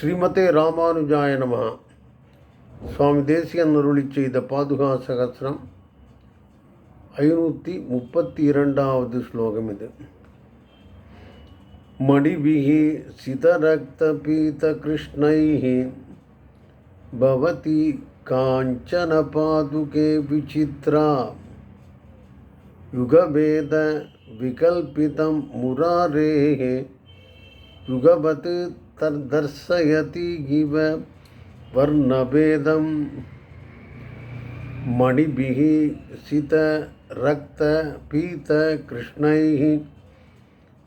ஸ்ரீமதே ராமானுஜாய நம. சுவாமி தேசியன் அருளி செய்த பாதுகா சகசிரம். ஐநூற்றி முப்பத்தி இரண்டாவது ஸ்லோகம் இது. மடிபிகி சிதரக்த பீத கிருஷ்ணைஹி பவதி காஞ்சன பாதுகே விசித்ரா. யுகபேத விகல்பிதம் முராரேஹே. யுகபத் तद्दर्शयति इव वर्णभेदं मणिभिः सितरक्तपीतकृष्णैः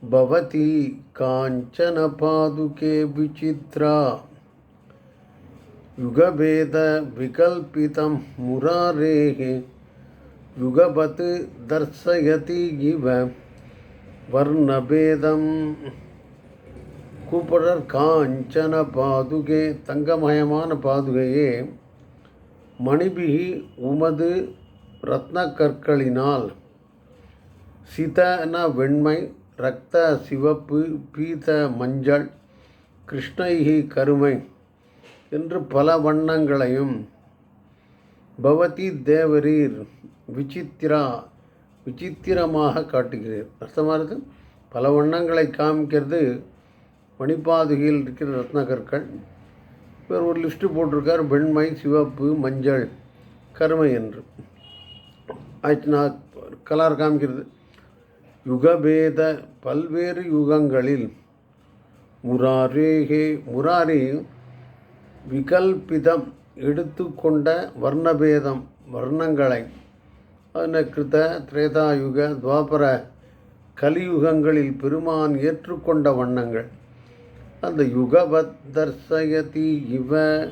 भवति काञ्चनपादुके विचित्रा। युगभेदविकल्पितं मुरारेः। युगवत् दर्शयति इव वर्णभेदम् கூப்பிடுறார் காஞ்சன பாதுகே தங்கமயமான பாதுகையே மணிபிகி உமது ரத்ன கற்களினால் சிதன வெண்மை இரத்த சிவப்பு பீத மஞ்சள் கிருஷ்ணகி கருமை என்று பல வண்ணங்களையும் பவதி தேவரீர் விசித்திரா விசித்திரமாக காட்டுகிறீர். அர்த்தமானது பல வண்ணங்களை காமிக்கிறது. மணிப்பாதுகையில் இருக்கிற ரத்னகற்கள் இவர் ஒரு லிஸ்ட்டு போட்டிருக்கார் வெண்மை சிவப்பு மஞ்சள் கருமை என்று. ஆயிடுச்சு நான் கலர் காமிக்கிறது. யுகபேத பல்வேறு யுகங்களில் முராரேகே முராரி விகல்பிதம் எடுத்துக்கொண்ட வர்ணபேதம் வர்ணங்களை. அதன கிருத திரேதாயுக துவாபர கலியுகங்களில் பெருமான் ஏற்றுக்கொண்ட வண்ணங்கள். அந்த யுகவத் தர்சயதி இவ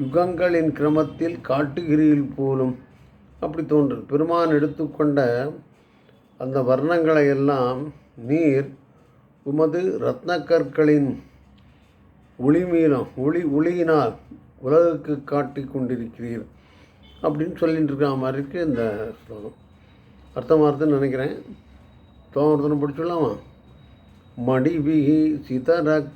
யுகங்களின் கிரமத்தில் காட்டுகிறீர்கள் போலும். அப்படி தோன்றும். பெருமான் எடுத்துக்கொண்ட அந்த வர்ணங்களை எல்லாம் நீர் உமது ரத்னக்கற்களின் ஒளிமீலம் ஒளி ஒளியினால் உலகுக்கு காட்டி கொண்டிருக்கிறீர் அப்படின்னு சொல்லிட்டு இருக்கிற மாதிரி இருக்குது இந்த ஸ்லோகம். அர்த்தமாகுதுன்னு நினைக்கிறேன். தோன்றதுன்னு படிச்சுடலாமா? मणिभिः सितरक्तपीतकृष्णैः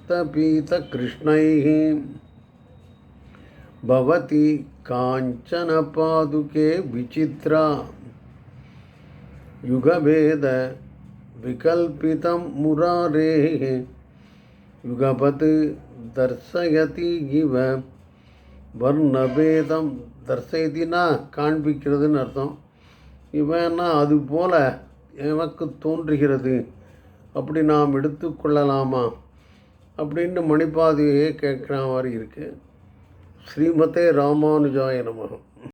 भवति काञ्चनपादुके विचित्रा युगभेदविकल्पितं मुरारेः युगपत् दर्शयति इव வர்ணபேதம் தர்சயத்தினா காண்பிக்கிறதுன்னு அர்த்தம் இவன்னா அது போல எனக்கு தோன்றுகிறது அப்படி நாம் எடுத்துக்கொள்ளலாமா அப்படின்னு மணிப்பாதையே கேட்குற மாதிரி இருக்குது ஸ்ரீமதே ராமானுஜாய நமகம்